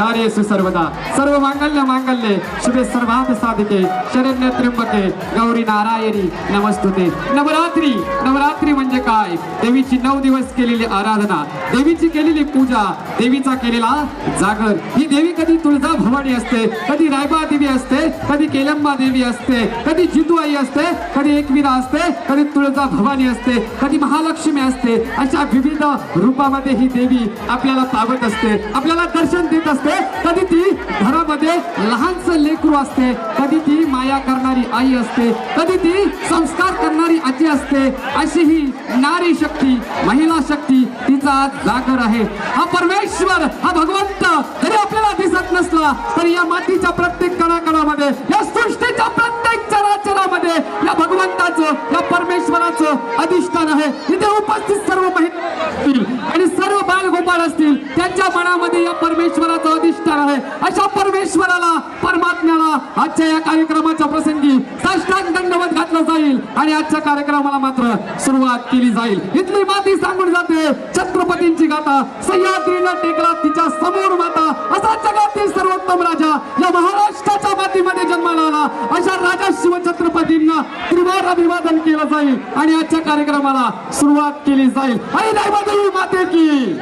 कार्येषु सर्वदा। सर्व मांगल्य मांगल्ये शुभे सर्वार्थ साधिके शरण्य त्र्यंबके गौरी नारायणी नमस्तुते। नवरात्री नवरात्री म्हणजे काय? देवीची नऊ दिवस केलेली आराधना देवीची केलेली पूजा देवीचा केलेला जागर. ही देवी कधी तुळजा भवानी असते कधी रायबा देवी असते कधी केलंबा देवी असते कधी जितुआई असते कधी एकविरा असते कधी तुळजा भवानी असते कधी महालक्ष्मी असते. अशा विविध रूपामध्ये ही देवी आपल्याला पावत असते आपल्याला दर्शन देत असते. कधी ती घरामध्ये लहानसं लेकरू असते कधी ती माया करणारी आई असते कधी ती संस्कार करणारी आजी असते अशी ही नारी शक्ती महिला शक्ती तिचा आज जागर आहे. हा परमेश्वर हा भगवंत जरी आपल्याला दिसत नसला तरी या मातीच्या प्रत्येक कणाकणामध्ये या सृष्टीच्या प्रत्येक चराचरामध्ये या भगवंताचं या परमेश्वराचं अधिष्ठान आहे. इथे उपस्थित सर्व महिला असतील आणि सर्व बाल गोपाळ असतील त्यांच्या मनामध्ये या परमेश्वराचं अधिष्ठान आहे. अशा परमेश्वराला परमात्म्याला आजच्या या कार्यक्रमाच्या प्रसंगी साष्टांग दंडवत घातलं जाईल आणि आजच्या कार्यक्रमाला मात्र सुरुवात केली जाईल. इथली माती सांगून जाते छत्रपतींची गाथा सह्याद्रीला टेकला तिच्या समोर माता. असा जगातील सर्वोत्तम राजा या महाराष्ट्राच्या मातीमध्ये जन्माला आला. अशा राजा शिवछत्रपतींना त्रिवार अभिवादन केलं जाईल आणि आजच्या कार्यक्रमाला सुरुवात केली जाईल. आई दैवदेवी माते की.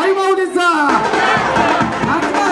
आई माऊलीचा आई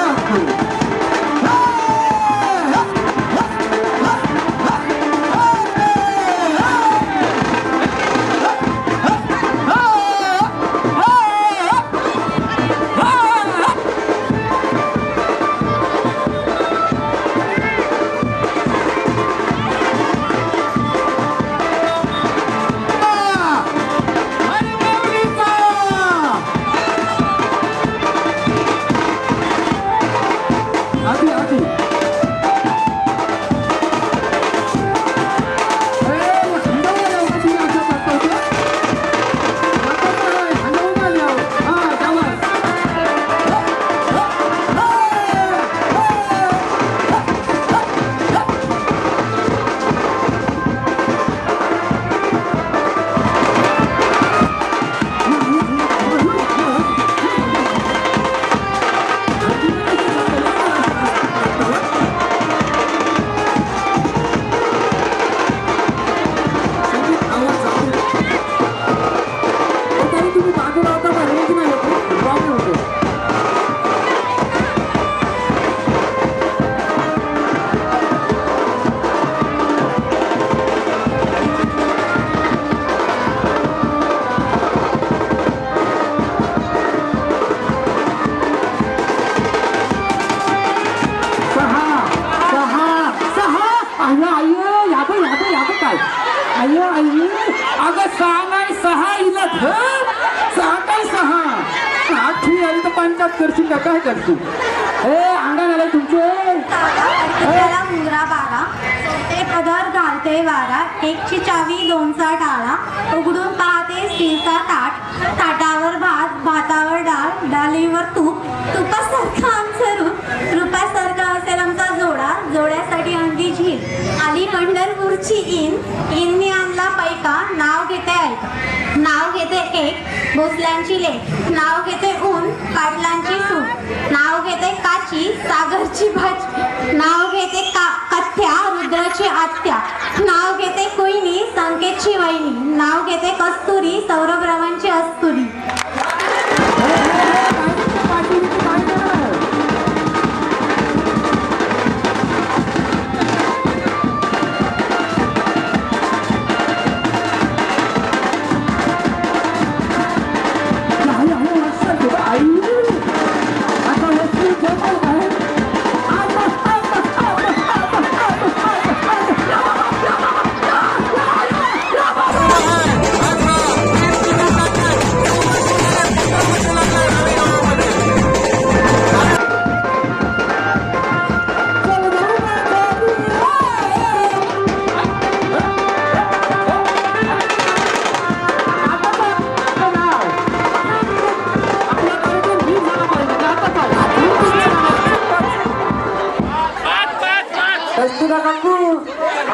सहा अय याब याब याब काय? अय अय्या अगं सहा सहा हिला धर सांगाय सहा? आठवी आली तर पंचायत करशील का? काय करशील? ए अंगण आलं तुमचे. त्याला मुंगरा बारा ते पदर घालते वारा. एकची चावी दोनचा टाळा उघडून पाहते स्टीलचा ताट. ताटावर भात भातावर डाळ डाळीवर तूप. तुपासारखं आमचं रूप. रूपासारखा असेल आमचं जोड्यासाठी अंगी झील आली पंढरपूरची इन. इनने आणला पैका. नाव घेते ऐका. नाव घेते एक भोसल्यांची लेक. नाव घेते ऊन पाटलांची सूट नाव घेते काची सागरची भाजी. नाव घेते का कथ्या रुद्राची आत्या. नाव घेते कोयनी संकेतची वहिनी. नाव घेते कस्तुरी सौरभरावांची अस्तुरी.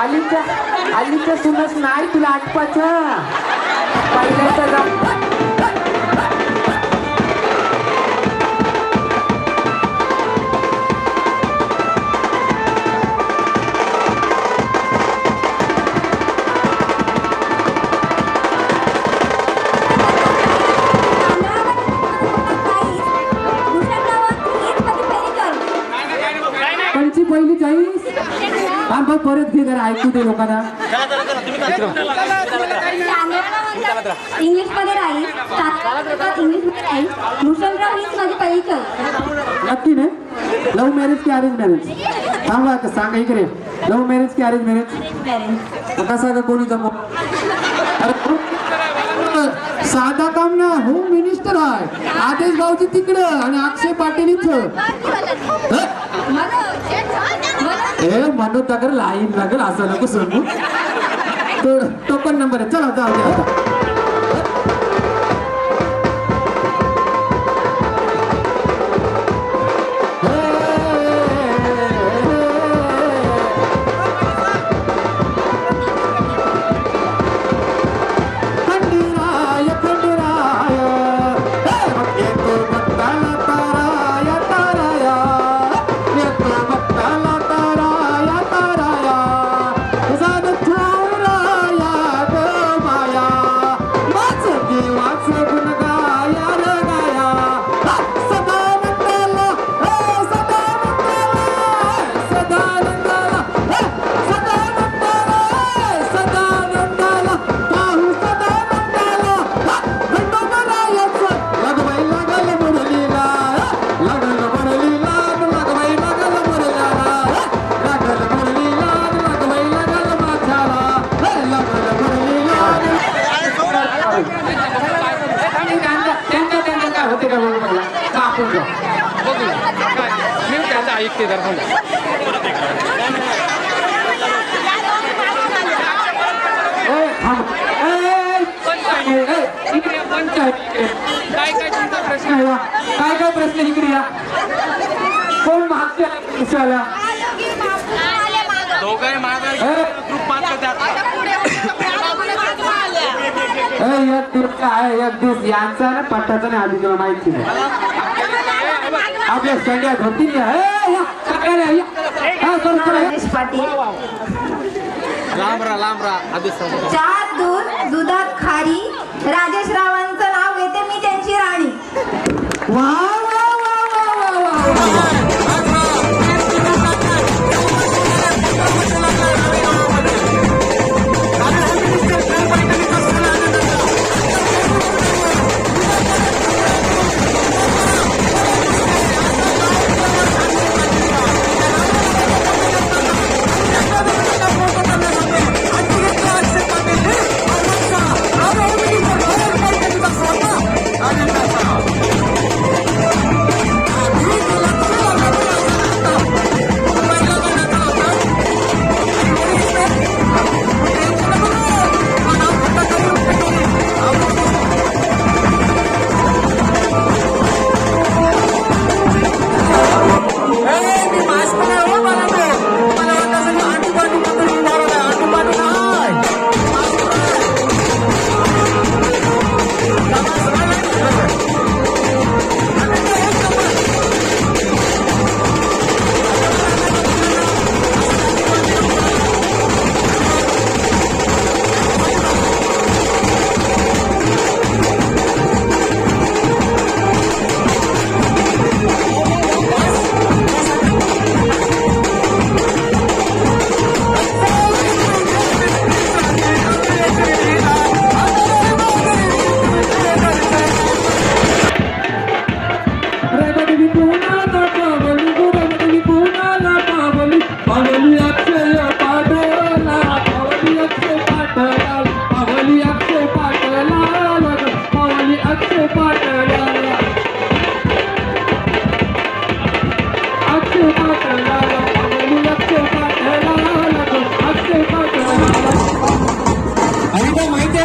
अलीच्या अलीच्या सुनस नाही तुला आटपाचं पहिल्याचा मग परत घे जरा ऐकू दे लोकांना. इंग्लिशमध्ये राहील इंग्लिशमध्ये राहील. भूषणराव हीच माझी चॉईस नक्की ना? लव्ह मॅरेज की अरेंज मॅरेज सांगा सांगा इकडे. लव्ह मॅरेज की अरेंज मॅरेज कसा का कोणी जमव साधा काम ना होम मिनिस्टर आहे. आदेश गावची तिकडं आणि अक्षय पाटील इथं. हं? मनोज नगर लाईन लागेल असं नको सांगू. तो टोकन नंबर आहे. चला जाऊ दे ए, काय काय तुमचा प्रश्न काय वा? काय काय प्रश्न इकडे या कोण मागच्या विषयाला माघार ग्रुप एक दिवस काय एक दिवस यांचा ना पट्टाचा नाही आधी तुला माहिती नाही आपल्या सगळ्या होती सगळ्याला पाटील चार दूध दुधात खारी. राजेश रावांचं नाव घेते मी त्यांची राणी. वा, वा, वा, वा, वा, वा,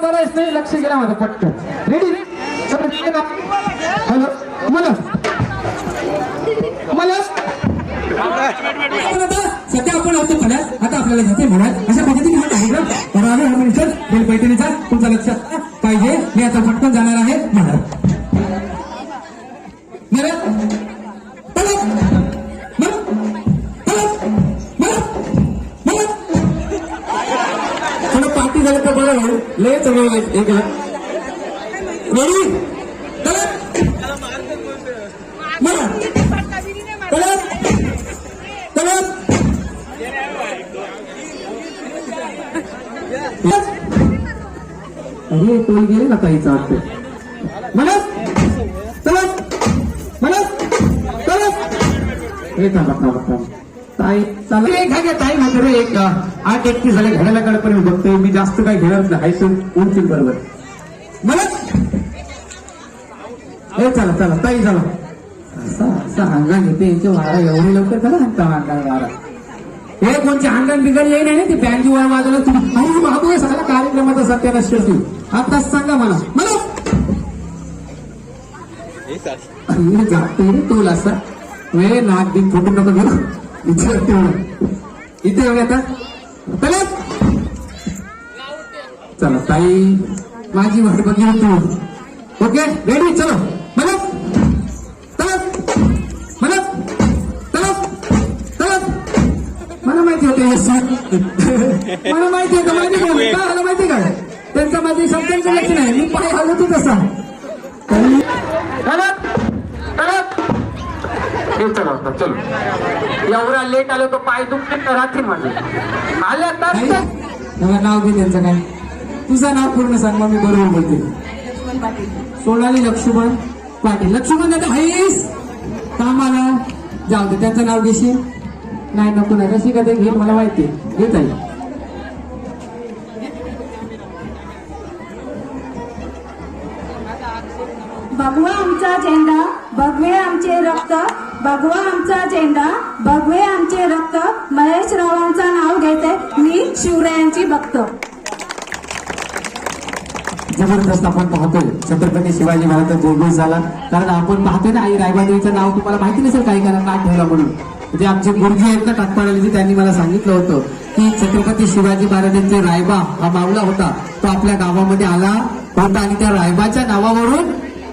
मूर्ती बरायच नाही लक्ष गेला माझं पटकन. रेडी हॅलो मला मला सध्या आपण होतो म्हणाल आता आपल्याला जाते म्हणाल. अशा पद्धतीने हा कार्यक्रम करावे हा मिनिस्टर बेल पैठणीचा तुमच्या लक्षात पाहिजे. मी आता पटकन जाणार आहे म्हणाल. कडपर्यंत बघतोय मी जास्त काही घेणार नाही. हाय तू उंचील बरोबर. म्हणत हे चला चला ताई चला. असा असा अंगण येते यांचे वारा एवढी लवकर करा आणता अंगण वारा. हे कोणचे अंगण बिगड येई नाही ना ते बँजी वर वाजवलं. तुम्ही अरे बाबू हे सगळ्या कार्यक्रमाचा सत्यानाश करतो आताच सांगा मला. अरे जाते रे तोल असा. वे नाक दिन फोटो नको घेऊ. इथे इथे येऊ आता. चला. चला ताई. माझी वाट बघली तू. ओके? रेडी चलो. म्हणत चला. म्हणत चला. चला. मला माहिती होतं हे मला माहिती होतं माहिती काय झालं माहिती काय त्यांचा माझी शब्दांचं लक्ष नाही. मी पाय हलवतो तसा. तरी- चला, चला. हे चला आता, चलो. एवढा लेट आलो तो पाय दुखते तर रात्री माझे? आल्या तर मला नाव घे त्यांचं काय? तुझं नाव पूर्ण सांग मग मी बरोबर बोलते. सोनाली लक्ष्मण पाटील. लक्ष्मण दादा हाईस कामाला. जाऊ दे त्यांचं नाव घेशील नाही नको नाही. कशी कधी घेईल मला माहिती घेत आहे. भगवा आमचा झेंडा भगवे आमचे रक्त भगवा आमचा झेंडा भगवे आमचे रक्त. महेश रावांचा नाव घेते मी शिवरायांची भक्त. जबरदस्त आपण पाहतोय. छत्रपती शिवाजी महाराज जयघोष झाला. कारण आपण पाहतोय ना आई रायबादेवीचं नाव तुम्हाला माहिती नसेल काही कारण नाव ठेवला म्हणून. म्हणजे आमचे गुरुजी आहेत ना टाकपाड्याला त्यांनी मला सांगितलं होतं की छत्रपती शिवाजी महाराजांचे रायबा हा मावला होता. तो आपल्या गावामध्ये आला होता आणि त्या रायबाच्या नावावरून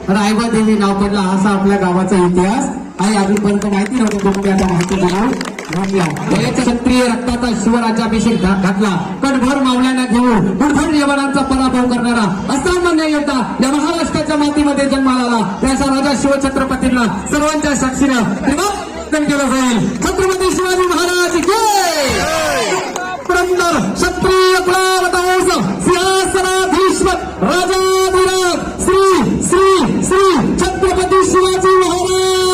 रायबा देवी नाव पडला. असा आपल्या गावाचा इतिहास आहे. अजूनपर्यंत माहिती नव्हतं तुम्ही आता माहिती देणार. घेऊया क्षत्रिय रक्ताचा शिवराज्याभिषेक घा- घातला. कणभर मावल्यांना घेऊन कुठभर यवनांचा पराभव करणारा असामान्य योद्धा या महाराष्ट्राच्या मातीमध्ये जन्माला आला. त्याचा राजा शिवछत्रपतींना सर्वांच्या साक्षीनं त्रिवादन केलं जाईल. छत्रपती शिवाजी महाराज क्षत्रिय कुलावतांस सिंहासनाधीश्वर राजाधिराज. श्री श्री श्री छत्रपती शिवाजी महाराज!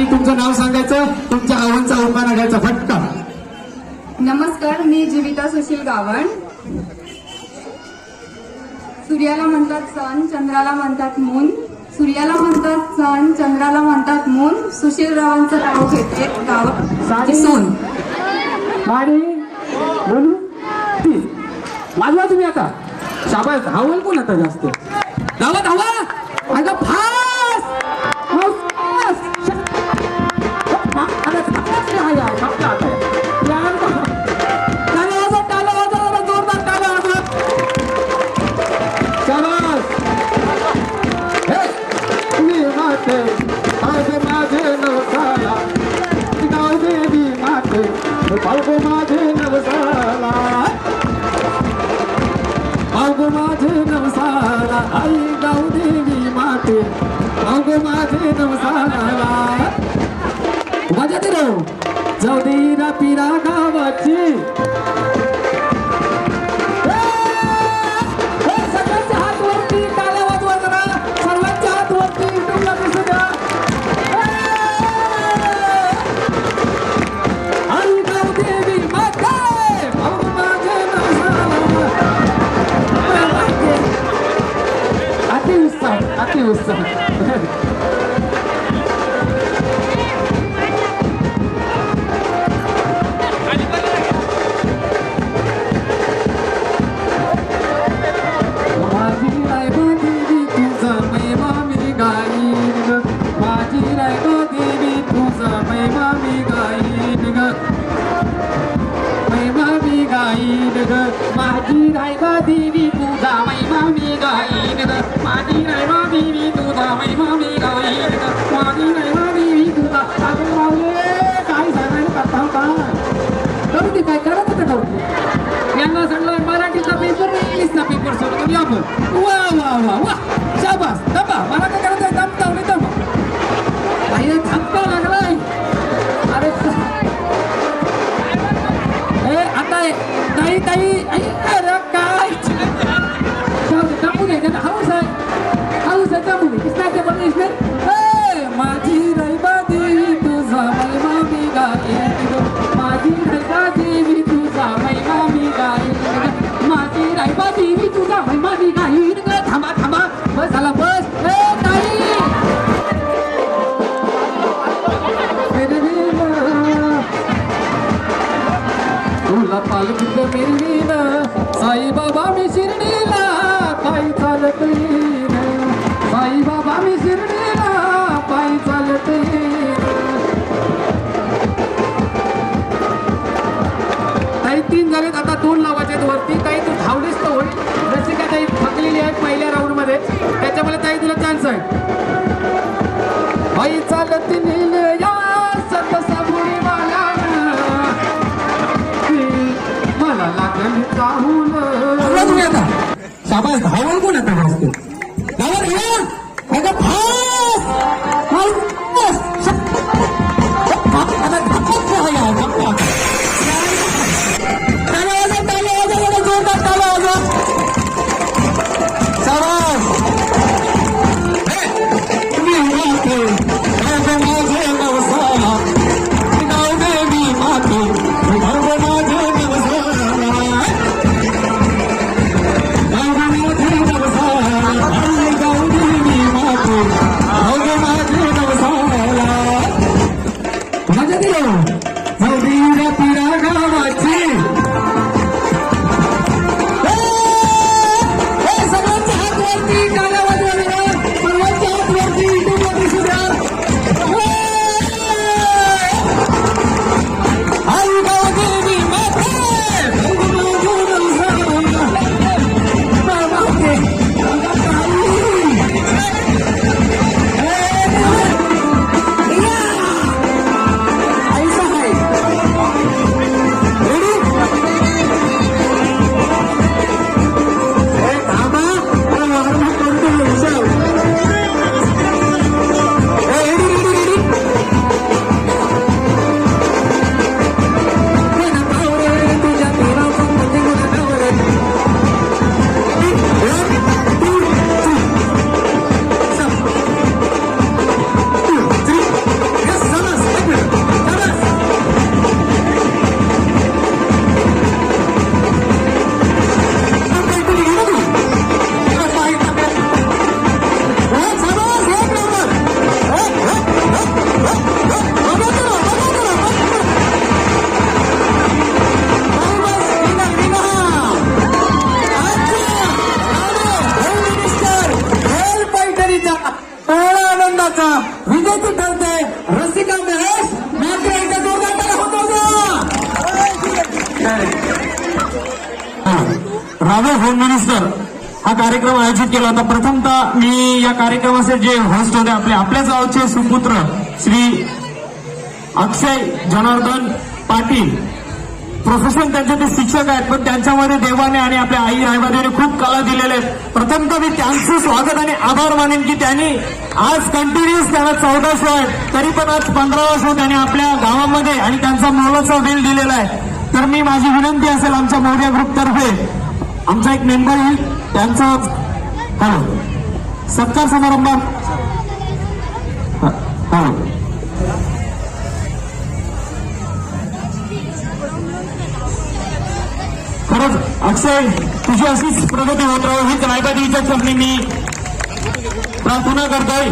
ताई तुमचं नाव सांगायचं? तुमच्या आव्हानचा उखाणा घ्यायचा फटका. नमस्कार मी जीविता सुशील गावण. सूर्याला म्हणतात सन चंद्राला म्हणतात मून. सूर्याला म्हणतात सन चंद्राला म्हणतात मून. सुशील रावांचं नाव घेते गाव सोन आणि बोलू? ती. वाजवा तुम्ही आता. शाबास. धावल कोण आता जास्त? धावा धावा अगं फास apa? Wah, wah, wah, wah. Siapa? tambah, Mana kau आवाज हवा कोणाचा भासतो मध्ये आपले आपल्या गावचे सुपुत्र श्री अक्षय जनार्दन पाटील. प्रोफेशन त्यांचे ते शिक्षक आहेत पण त्यांच्यामध्ये देवाने आणि आपल्या आई रायबादेने खूप कला दिलेले आहेत प्रथम तर मी त्यांचं स्वागत आणि आभार मानेन की त्यांनी आज कंटिन्युअस त्यांना चौदा शो आहेत. तरी पण आज पंधरावा शो त्यांनी आपल्या गावामध्ये आणि त्यांचा मोलाचा बिल दिलेला आहे. तर मी माझी विनंती असेल आमच्या मोर्या ग्रुपतर्फे आमचा एक मेंबर येईल त्यांचा हॅलो. सत्कार समारंभात हा खरंच अक्षय तुझी अशीच प्रगती होत राहू हीच नायकाच्या कंपनी मी. प्रार्थना करताय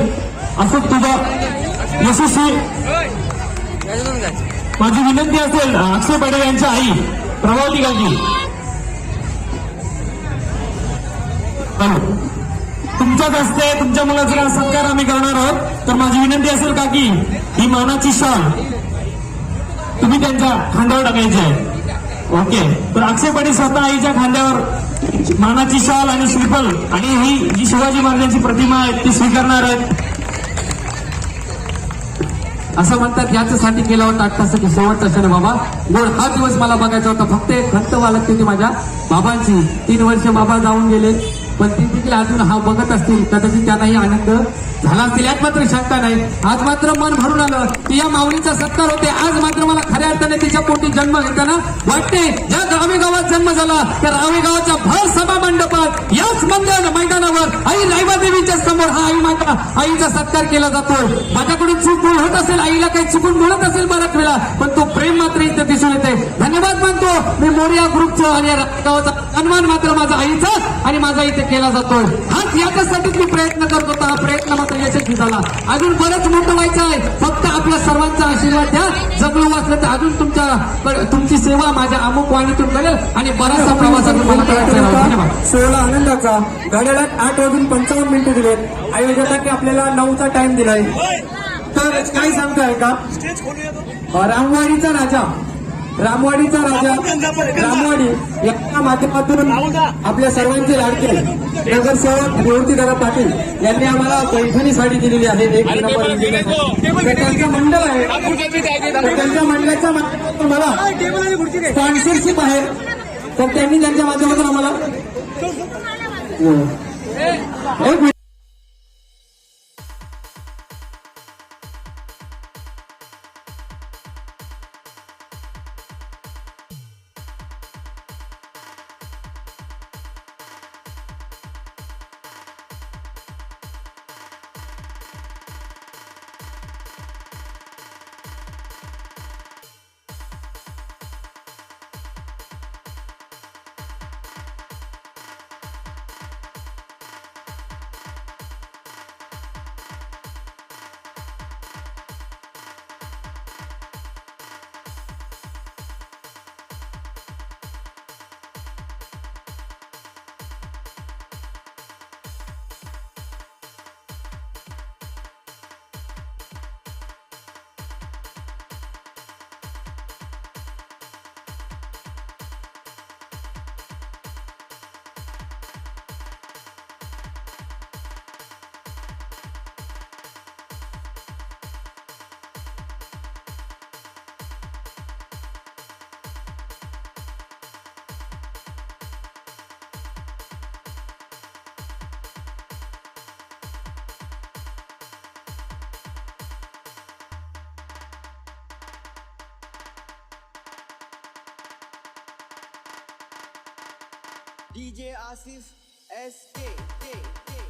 असं तुझा यशस्वी माझी विनंती असेल अक्षय पाटील यांच्या आई प्रभावती गाजी तुमच्याच हस्ते तुमच्या मुलाचा सत्कार आम्ही करणार आहोत. तर माझी विनंती असेल का की ही मानाची शाल तुम्ही त्यांच्या खांद्यावर टाकायची आहे. ओके. तर अक्षय पाटील स्वतः आईच्या खांद्यावर मानाची शाल आणि श्रीफल आणि ही जी शिवाजी महाराजांची प्रतिमा आहे ती स्वीकारणार आहेत. असं म्हणतात याच्यासाठी केला होता अठ्ठाशे की शेवट असेल बाबा. गोड हा दिवस मला बघायचा होता. फक्त एक खंत वालत होती माझ्या बाबांची. तीन वर्ष बाबा जाऊन गेले. पण ते देखील अजून हा बघत असतील. कदाचित त्यांनाही आनंद झाला असतील यात मात्र शंका नाही. आज मात्र मन भरून आलं की या माऊलीचा सत्कार होते आज मात्र मला खऱ्या अर्थाने तिच्या पोटी जन्म घेताना वाटते ज्या रावे गावात जन्म झाला त्या रावे गावाच्या भर सभा मंडपात याच मंदिर मैदानावर आई रायबा देवीच्या समोर हा आई माता आईचा सत्कार केला जातो. माझ्याकडून चूक होत असेल आईला काही चुकून म्हणत असेल बऱ्याच वेळा पण तो प्रेम मात्र इथे दिसून येते धन्यवाद मानतो मी मोरिया ग्रुपचं आणि या गावाचा सन्मान मात्र माझा आईचा आणि माझा इथे केला जातोय हाच याच्यासाठीच मी प्रयत्न करत. होता हा प्रयत्न मात्र यशस्वी झाला. अजून बरंच मोठं व्हायचं आहे. फक्त आपल्या सर्वांचा आशीर्वाद द्या. जगलो वाचलं तर अजून तुमच्या तुमची सेवा माझ्या अमुक वाणीतून करेल आणि बराचसा प्रवास अजून मला करायचा आहे. धन्यवाद. सोहळा आनंदाचा. घड्याळात आठ वाजून पंचावन्न मिनिटं दिलेत. आयोजकांनी आपल्याला नऊचा टाइम दिलाय. तर काय सांगताय का? रामवाडीचा राजा. रामवाडीचा राजा रामवाडी या माध्यमातून आपल्या सर्वांचे लाडके नगरसेवक निवृत्तीदादा पाटील यांनी आम्हाला पैठणी साडी दिलेली आहे. एक त्यांचं मंडळ आहे. त्यांच्या मंडळाच्या माध्यमातून मला स्पॉन्सरशिप आहे तर त्यांनी त्यांच्या माध्यमातून आम्हाला DJ Asif SK. DJ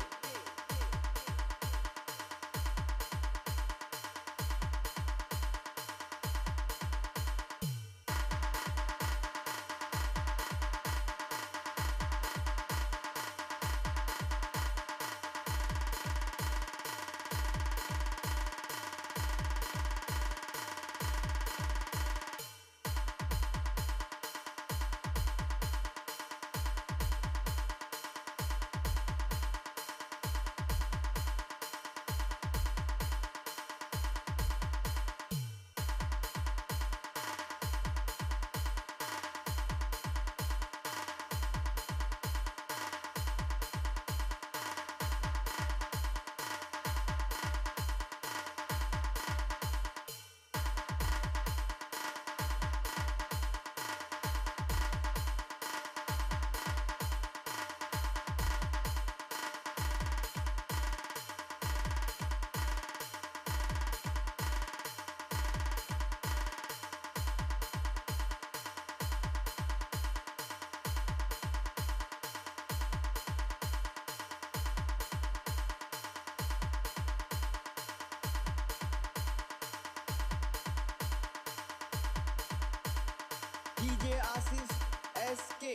Ashis S K